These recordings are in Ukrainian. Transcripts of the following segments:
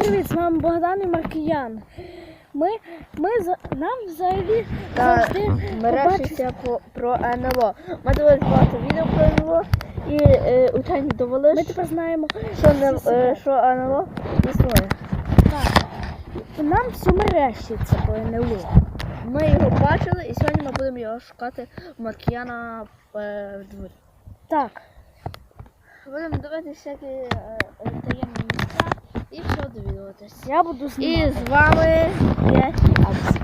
привіт! З вами Богдан і Маркіян. Ми, ми нам взагалі завжди мережиться по, про НЛО. Ми дивились багато відео про НЛО і е, учені довели, Ми тепер знаємо, що, не, е, що НЛО існує. Так. Нам все мерещиться по НЛО. Ми його бачили і сьогодні ми будемо його шукати у Макіяна е, в дворі. Так. Будемо дивитися всякі е, е, таємні місця і все довідуватись. Я буду І знімати. з вами я Апс.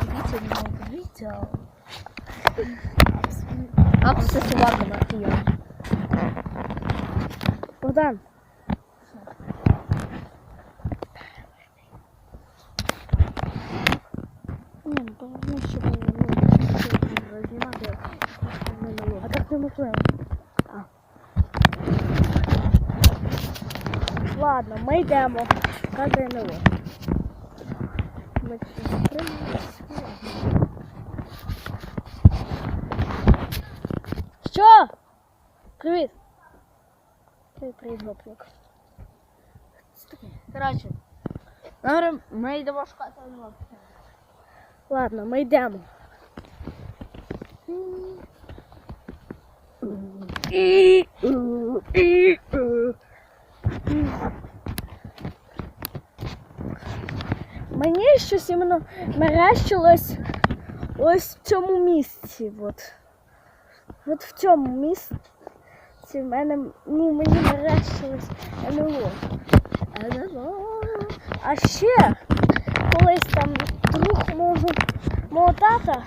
Дивіться нове відео. Апс це собака Макіян. Богдан. Ні, ну поверни, щоб ну, Знімати а так неможливо. А. Ладно, ми йдемо. Шукати НЛО. Ми. Що? Привіт. Привіт, гопник. Коротше, ми йдемо шукати НЛО. Ладно, ми йдемо. Мені щось іменно мерещилось ось в цьому місці. От, от в цьому місці в мене, ну, мені мерещилось НЛО. НЛО. А ще колись там друг мого, мого тата,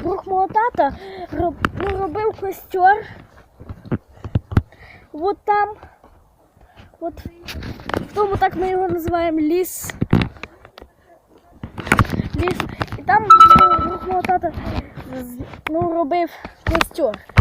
друг мого тата роб, ну, робив костер. От там, от тому так ми його називаємо ліс. Ліс. І там ну, друг тата ну, робив костер.